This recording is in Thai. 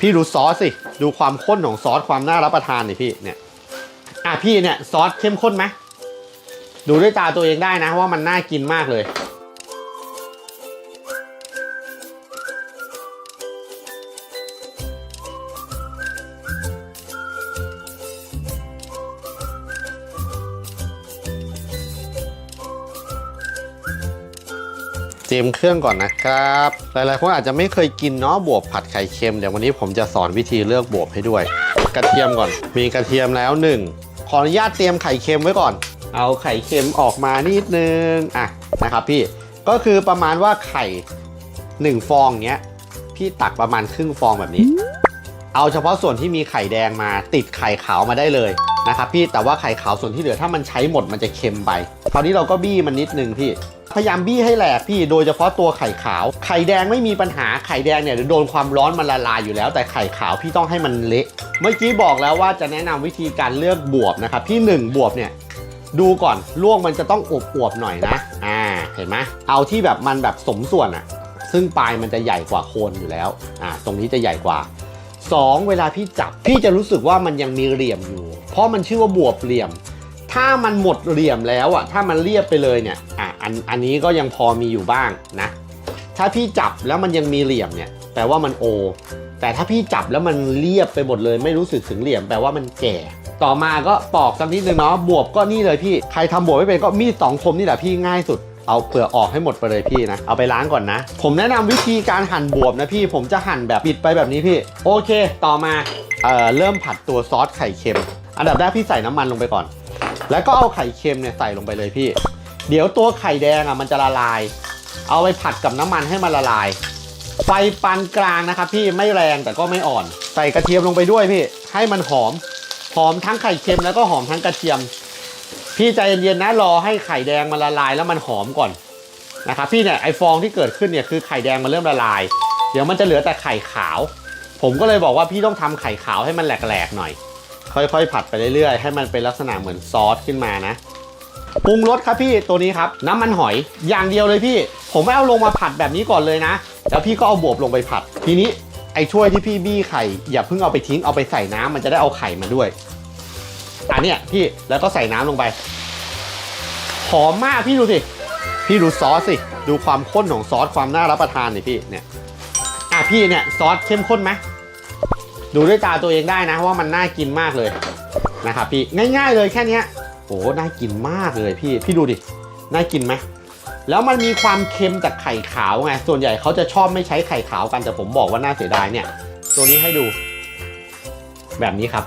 พี่ดูซอสสิ ดูความข้นของซอสความน่ารับประทานนี่พี่เนี่ย อะพี่เนี่ยซอสเข้มข้นไหมดูด้วยตาตัวเองได้นะว่ามันน่ากินมากเลย เตรียมเครื่องก่อนนะครับ หลายๆคนอาจจะไม่เคยกินเนาะบวบผัดไข่เค็มเดี๋ยววันนี้ผมจะสอนวิธีเลือกบวบให้ด้วย กระเทียมก่อน มีกระเทียมแล้วหนึ่งขออนุญาตเตรียมไข่เค็มไว้ก่อน เอาไข่เค็มออกมานิดนึงอะนะครับพี่ก็คือประมาณว่าไข่หนึ่งฟองเนี้ยพี่ตักประมาณครึ่งฟองแบบนี้ เอาเฉพาะส่วนที่มีไข่แดงมาติดไข่ขาวมาได้เลยนะครับพี่แต่ว่าไข่ขาวส่วนที่เหลือถ้ามันใช้หมดมันจะเค็มไป คราวนี้เราก็บี้มันนิดนึงพี่ พยายามบี้ให้แหลกพี่โดยเฉพาะตัวไข่ขาว ไข่แดงไม่มีปัญหาไข่แดงเนี่ยโดนความร้อนมันละลายอยู่แล้ว แต่ไข่ขาวพี่ต้องให้มันเละเมื่อกี้บอกแล้วว่าจะแนะนำวิธีการเลือกบวบนะครับพี่หนึ่งบวบเนี่ยดูก่อนลวกมันจะต้องอวบๆหน่อยนะอ่าเห็นไหมเอาที่แบบมันแบบสมส่วนอะซึ่งปลายมันจะใหญ่กว่าโคนอยู่แล้วอ่าตรงนี้จะใหญ่กว่า 2 เวลาพี่จับพี่จะรู้สึกว่ามันยังมีเหลี่ยมอยู่ เพราะมันชื่อว่าบวบเหลี่ยม ถ้ามันหมดเหลี่ยมแล้วอะถ้ามันเรียบไปเลยเนี่ยอะ อันอันนี้ก็ยังพอมีอยู่บ้างนะ ถ้าพี่จับแล้วมันยังมีเหลี่ยมเนี่ยแปลว่ามันโอ แต่ถ้าพี่จับแล้วมันเรียบไปหมดเลย ไม่รู้สึกถึงเหลี่ยมแปลว่ามันแก่ ต่อมาก็ปอกสักนิดนึงเนาะบวบก็นี่เลยพี่ใครทำบวบไม่เป็นก็มีดสองคมนี่แหละพี่ง่ายสุดเอาเปลือกออกให้หมดไปเลยพี่นะ เอาไปล้างก่อนนะ ผมแนะนำวิธีการหั่นบวบนะพี่ ผมจะหั่นแบบปิดไปแบบนี้พี่ โอเค ต่อมา เอ่อ เริ่มผัดตัวซอสไข่เค็ม อันดับแรกพี่ใส่น้ำมันลงไปก่อน แล้วก็เอาไข่เค็มเนี่ยใส่ลงไปเลยพี่ เดี๋ยวตัวไข่แดงอะมันจะละลาย เอาไปผัดกับน้ำมันให้มันละลาย ไฟปานกลางนะครับพี่ไม่แรงแต่ก็ไม่อ่อน ใส่กระเทียมลงไปด้วยพี่ ให้มันหอม หอมทั้งไข่เค็มแล้วก็หอมทั้งกระเทียม พี่ใจเย็นๆนะรอให้ไข่แดงมันละลายแล้วมันหอมก่อนนะครับพี่เนี่ยไอฟองที่เกิดขึ้นเนี่ยคือไข่แดงมันเริ่มละลาย เดี๋ยวมันจะเหลือแต่ไข่ขาว ผมก็เลยบอกว่าพี่ต้องทำไข่ขาวให้มันแหลกๆหน่อย ค่อยๆ ผัดไปเรื่อยๆ ให้มันเป็นลักษณะเหมือนซอสขึ้นมานะ ปรุงรสครับพี่ตัวนี้ครับน้ำมันหอยอย่างเดียวเลยพี่ ผมไม่เอาลงมาผัดแบบนี้ก่อนเลยนะ แล้วพี่ก็เอาบวบลงไปผัด ทีนี้ไอ้ช่วยที่พี่บี้ไข่อย่าเพิ่งเอาไปทิ้งเอาไปใส่น้ำมันจะได้เอาไข่มาด้วยอันเนี้ยพี่แล้วก็ใส่น้ำลงไปหอมมากพี่ดูสิพี่ดูซอสสิดูความข้นของซอสความน่ารับประทานนี่พี่เนี่ยอะพี่เนี่ยซอสเข้มข้นไหมดูด้วยตาตัวเองได้นะว่ามันน่ากินมากเลยนะครับพี่ง่าย ๆ เลยแค่นี้ โอ้น่ากินมากเลยพี่ พี่ดูดิ น่ากินไหม แล้วมันมีความเค็มจากไข่ขาวไง ส่วนใหญ่เขาจะชอบไม่ใช้ไข่ขาวกัน แต่ผมบอกว่าน่าเสียดายเนี่ย ตัวนี้ให้ดู แบบนี้ครับ